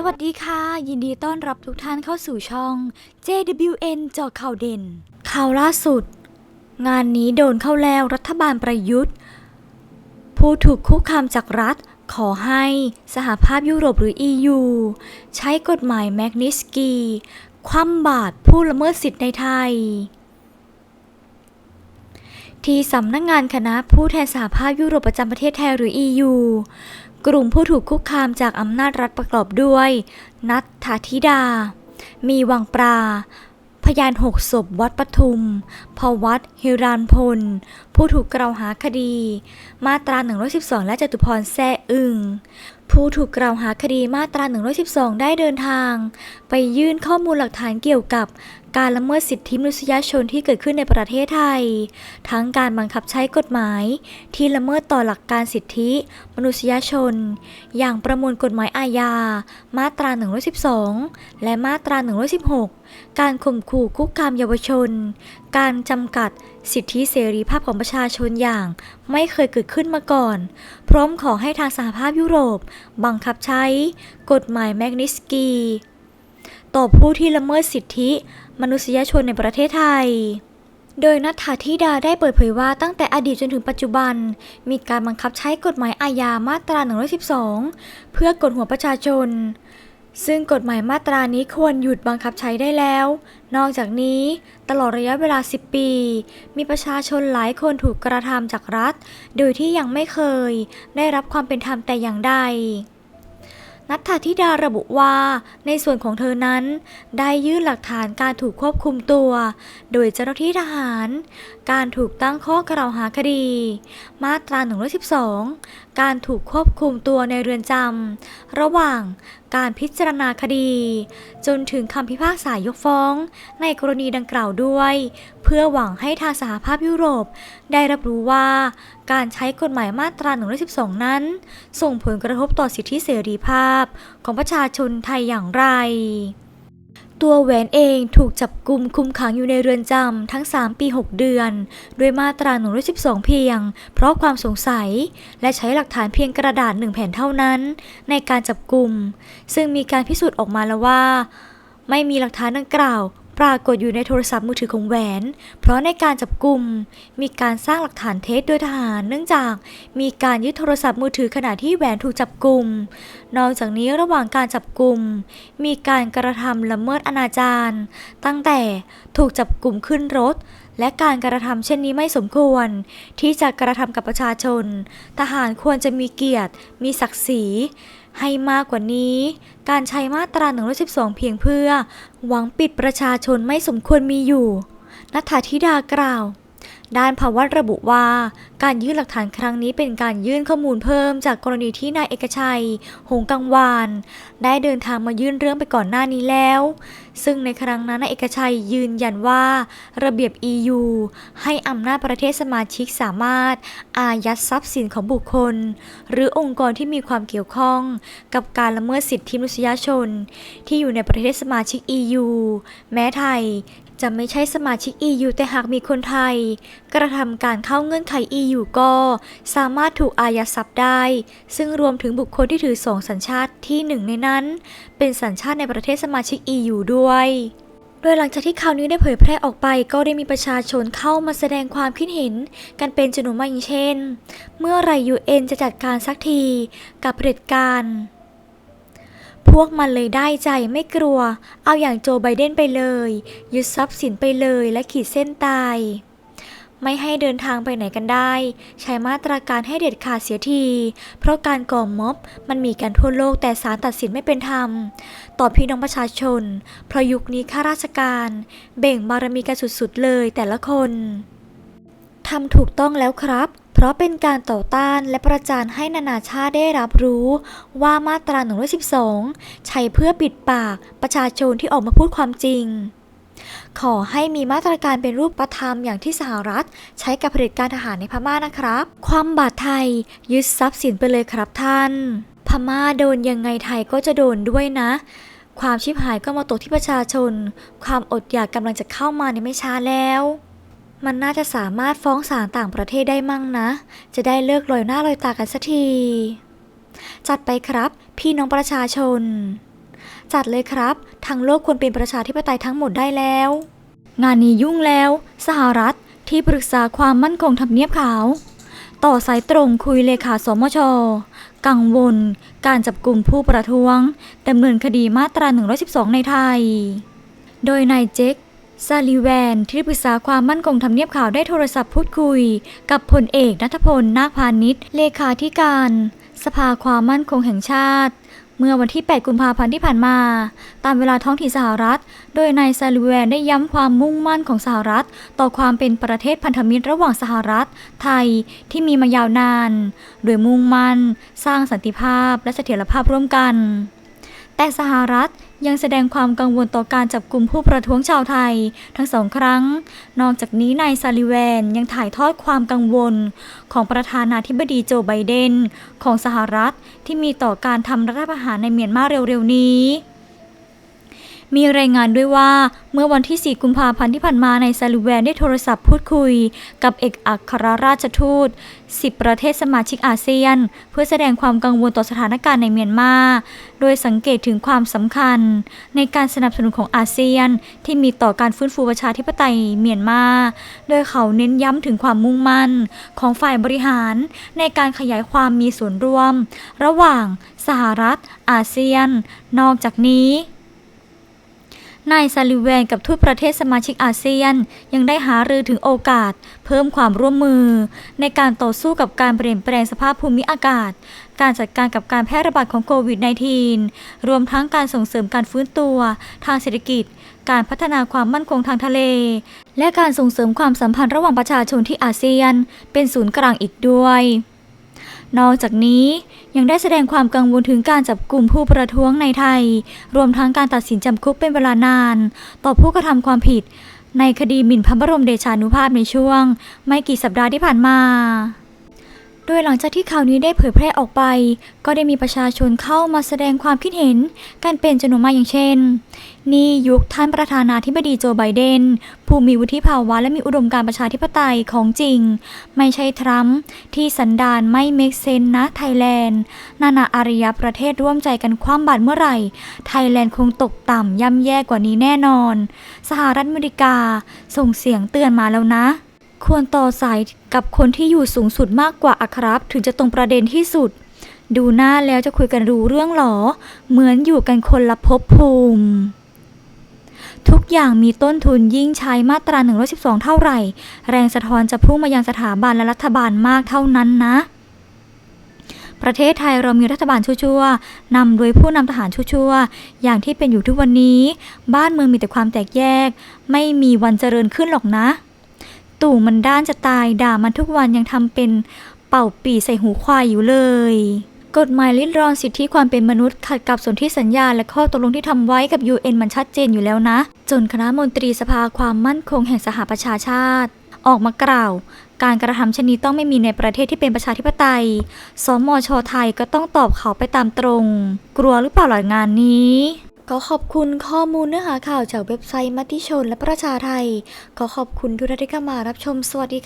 สวัสดีค่ะ ยินดีต้อนรับทุกท่านเข้าสู่ช่อง JWN เจาะข่าวเด่น ข่าวล่าสุด งานนี้โดนเข้าแล้วรัฐบาลประยุทธ์ ผู้ถูกคุกคามจากรัฐ ขอให้สหภาพยุโรปหรือ EU ใช้กฎหมายแมกนิสกีคว่ำบาตรผู้ละเมิดสิทธิ์ในไทย ที่สำนักงงานคณะผู้แทนสหภาพยุโรปประจำประเทศไทยหรือ EU กลุ่มผู้ถูกคุกคามจากอำนาจรัฐประกอบด้วย นัทธาธิดา มีวังปรา พยานหกศพวัดปทุม พวัดฮิรานพล ผู้ถูกกล่าวหาคดี มาตรา 112 และจตุพรแซ่อึงผู้ถูกกล่าวหาคดีมาตรา 112 ได้เดินทาง ไปยื่นข้อมูลหลักฐานเกี่ยวกับการละเมิดสิทธิมนุษยชนที่เกิดขึ้นในประเทศไทย ทั้งการบังคับใช้กฎหมาย ที่ละเมิดต่อหลักการสิทธิมนุษยชน อย่างประมวลกฎหมายอาญา มาตรา 112 และมาตรา 116 การข่มขู่คุกคามเยาวชน การจำกัดสิทธิเสรีภาพของประชาชนอย่างไม่เคยเกิดขึ้นมาก่อน พร้อมขอให้ทางสหภาพยุโรป บังคับใช้กฎหมายแมกนิสกี ต่อผู้ที่ละเมิดสิทธิมนุษยชนในประเทศไทยโดยนัทธาธิดาได้เปิดเผยว่าตั้งแต่อดีตจนถึงปัจจุบัน มีการบังคับใช้กฎหมายอาญามาตรา 112 เพื่อกดหัวประชาชน ซึ่งกฎหมายมาตรานี้ควรหยุดบังคับใช้ได้แล้ว นอกจากนี้ ตลอดระยะเวลา 10 ปี มีประชาชนหลายคนถูกกระทำจากรัฐ โดยที่ยังไม่เคย ได้รับความเป็นธรรมแต่อย่างใดนัทธาธิดาระบุว่า ในส่วนของเธอนั้น ได้ยื่นหลักฐานการถูกควบคุมตัว โดยเจ้าหน้าที่ทหาร การถูกตั้งข้อกล่าวหาคดี มาตรา 112 การถูกควบคุมตัวในเรือนจำ ระหว่างการพิจารณาคดี จนถึงคำพิพากษายกฟ้อง ในกรณีดังกล่าวด้วย เพื่อหวังให้ทางสหภาพยุโรป ได้รับรู้ว่า การใช้กฎหมายมาตรา112 นั้น ส่งผลกระทบต่อสิทธิเสรีภาพของประชาชนไทยอย่างไร ตัวแหวนเองถูกจับกลุ่มคุมขังอยู่ในเรือนจำทั้ง 3 ปี 6 เดือน ด้วยมาตรา112 เพียง เพราะความสงสัย และใช้หลักฐานเพียงกระดาษหนึ่งแผ่นเท่านั้น ในการจับกลุ่ม ซึ่งมีการพิสูจน์ออกมาแล้วว่า ไม่มีหลักฐานดังกล่าว ปรากฏอยู่ในโทรศัพท์มือถือของแหวน เพราะในการจับกลุ่มมีการสร้างหลักฐานเท็จโดยทหาร เนื่องจากมีการยึดโทรศัพท์มือถือขณะที่แหวนถูกจับกลุ่ม นอกจากนี้ระหว่างการจับกลุ่มมีการกระทำละเมิดอนาจารตั้งแต่ถูกจับกลุ่มขึ้นรถ และการกระทำเช่นนี้ไม่สมควร ที่จะกระทำกับประชาชน ทหารควรจะมีเกียรติ มีศักดิ์ศรี ให้มากกว่านี้ การใช้มาตรา 112 เพียงเพื่อ หวังปิดประชาชนไม่สมควรมีอยู่นัทธาธิดากล่าว ด้านภาวัตระบุว่า การยื่นหลักฐานครั้งนี้เป็นการยื่นข้อมูลเพิ่มจากกรณีที่นายเอกชัย หงกังวาน ได้เดินทางมายื่นเรื่องไปก่อนหน้านี้แล้ว ซึ่งในครั้งนั้นนายเอกชัยยืนยันว่า ระเบียบ EU ให้อำนาจประเทศสมาชิกสามารถ อายัดทรัพย์สินของบุคคล หรือองค์กรที่มีความเกี่ยวข้อง กับการละเมิดสิทธิมนุษยชน ที่อยู่ในประเทศสมาชิก EU แม้ไทย จะไม่ใช่สมาชิก EU แต่หากมีคนไทย กระทำการเข้าเงื่อนไข EU ก็สามารถถูกอายัดทรัพย์ได้ ซึ่งรวมถึงบุคคลที่ถือสองสัญชาติที่หนึ่งในนั้น เป็นสัญชาติในประเทศสมาชิก EU ด้วยโดยหลังจากที่ข่าวนี้ได้เผยแพร่ออกไป ก็ได้มีประชาชนเข้ามาแสดงความคิดเห็น กันเป็นจำนวนมากอย่างเช่น เมื่อไหร UN จะจัดการสักทีกับเผด็จการ พวกมันเลยได้ใจไม่กลัว เอาอย่างโจไบเดนไปเลย ยึดทรัพย์สินไปเลยและขีดเส้นตาย ไม่ให้เดินทางไปไหนกันได้ ใช้มาตราการให้เด็ดขาดเสียที เพราะการก่อม็อบมันมีกันทั่วโลกแต่ศาลตัดสินไม่เป็นธรรม ต่อพี่น้องประชาชน เพราะยุคนี้ข้าราชการ เบ่งบารมีกันสุดๆเลยแต่ละคนทำถูกต้องแล้วครับ เพราะเป็นการต่อต้านและประจานให้นานาชาติได้รับรู้ ว่ามาตรา112 ใช้เพื่อปิดปากประชาชนที่ออกมาพูดความจริง ขอให้มีมาตรการเป็นรูปธรรมอย่างที่สหรัฐ ใช้กับเผด็จการทหารในพม่านะครับ ความบาดไทยยึดทรัพย์สินไปเลยครับท่าน พม่าโดนยังไงไทยก็จะโดนด้วยนะความชิบหายก็มาตกที่ประชาชน ความอดอยากกำลังจะเข้ามาในไม่ช้าแล้ว มันน่าจะสามารถฟ้องศาลต่างประเทศได้มั่งนะ จะได้เลิกลอยหน้าลอยตากันสักที จัดไปครับพี่น้องประชาชน จัดเลยครับ ทั้งโลกควรเป็นประชาธิปไตยทั้งหมดได้แล้ว งานนี้ยุ่งแล้ว สหรัฐที่ปรึกษาความมั่นคงทำเนียบขาว ต่อสายตรงคุยเลขาสมช กังวล การจับกลุ่มผู้ประท้วงดำเนินคดีมาตรา 112 ในไทย โดยนายเจค ซาลิแวนที่ปรึกษาความมั่นคงทำเนียบข่าวได้โทรศัพท์พูดคุย กับพลเอกนัทพล นาคพาณิชย์เลขาธิการ สภาความมั่นคงแห่งชาติ เมื่อวันที่ 8 กุมภาพันธ์ที่ผ่านมา ตามเวลาท้องถิ่นสหรัฐ โดยนายซาลิแวนได้ย้ำความมุ่งมั่นของสหรัฐ ต่อความเป็นประเทศพันธมิตรระหว่างสหรัฐ ไทยที่มีมายาวนาน โดยมุ่งมั่น สร้างสันติภาพและเสถียรภาพร่วมกัน แต่สหรัฐยังแสดงความกังวลต่อการจับกลุ่มผู้ประท้วงชาวไทย ทั้งสองครั้ง นอกจากนี้นายซาลิแวนยังถ่ายทอดความกังวล ของประธานาธิบดีโจไบเดน ของสหรัฐที่มีต่อการทำรัฐประหารในเมียนมาเร็วๆนี้ มีรายงานด้วยว่าเมื่อวันที่ 4 กุมภาพันธ์ที่ผ่านมาในซาลิแวนได้โทรศัพท์พูดคุย กับเอกอัครราชทูต 10 ประเทศสมาชิกอาเซียน เพื่อแสดงความกังวลต่อสถานการณ์ในเมียนมา โดยสังเกตถึงความสำคัญ ในการสนับสนุนของอาเซียน ที่มีต่อการฟื้นฟูประชาธิปไตยเมียนมา โดยเขาเน้นย้ำถึงความมุ่งมั่นของฝ่ายบริหาร ในการขยายความมีส่วนร่วม ระหว่างสหรัฐ อาเซียน นอกจากนี้ นายซาลิแวนกับทูตประเทศสมาชิกอาเซียน ยังได้หารือถึงโอกาส เพิ่มความร่วมมือ ในการต่อสู้กับการเปลี่ยนแปลงสภาพภูมิอากาศ การจัดการกับการแพร่ระบาดของโควิด -19 รวมทั้งการส่งเสริมการฟื้นตัวทางเศรษฐกิจ การพัฒนาความมั่นคงทางทะเล และการส่งเสริมความสัมพันธ์ระหว่างประชาชนที่อาเซียน เป็นศูนย์กลางอีกด้วย นอกจากนี้ยังได้แสดงความกังวลถึงการจับกลุ่มผู้ประท้วงในไทย รวมทั้งการตัดสินจำคุกเป็นเวลานาน ต่อผู้กระทำความผิด ในคดีหมิ่นพระบรมเดชานุภาพในช่วง ไม่กี่สัปดาห์ที่ผ่านมา โดยหลังจากที่ข่าวนี้ได้เผยแพร่ออกไป ก็ได้มีประชาชนเข้ามาแสดงความคิดเห็นกันเป็นจำนวนมากอย่างเช่น นี่ยุคท่านประธานาธิบดีโจไบเดน ผู้มีวุฒิภาวะและมีอุดมการประชาธิปไตยของจริง ไม่ใช่ทรัมป์ที่สันดานไม่เมกเซนนะไทยแลนด์ นานาอารยประเทศร่วมใจกันคว่ำบาตรเมื่อไหร่ ไทยแลนด์คงตกต่ำย่ำแย่กว่านี้แน่นอน สหรัฐอเมริกาส่งเสียงเตือนมาแล้วนะ ควรต่อสายกับคนที่อยู่สูงสุดมากกว่าอะครับ ถึงจะตรงประเด็นที่สุด ดูหน้าแล้วจะคุยกันรู้เรื่องหรอ เหมือนอยู่กันคนละภพภูมิ ทุกอย่างมีต้นทุนยิ่งใช้มาตรา 112 เท่าไหร่ แรงสะท้อนจะพุ่งมายังสถาบันและรัฐบาลมากเท่านั้นนะประเทศไทยเรามีรัฐบาลชั่วๆนำโดยผู้นำทหารชั่วๆ อย่างที่เป็นอยู่ทุกวันนี้ บ้านเมืองมีแต่ความแตกแยก ไม่มีวันเจริญขึ้นหรอกนะ ตู่มันด้านจะตายด่ามันทุกวันยังทำเป็นเป่าปีใส่หูควายอยู่เลย กฎหมายลิดรอนสิทธิความเป็นมนุษย์ขัดกับสนธิสัญญาและข้อตกลงที่ทำไว้กับ UN มันชัดเจนอยู่แล้วนะ จนคณะมนตรีสภาความมั่นคงแห่งสหประชาชาติ ออกมากล่าว การกระทำชนนี้ต้องไม่มีในประเทศที่เป็นประชาธิปไตย สมชไทยก็ต้องตอบเขาไปตามตรง กลัวหรือเปล่าหล่ะงานนี้ ขอขอบคุณข้อมูลเนื้อหาข่าวจากเว็บไซต์มติชนและประชาไทย ขอขอบคุณทุกท่านที่เข้ามารับชม สวัสดีค่ะ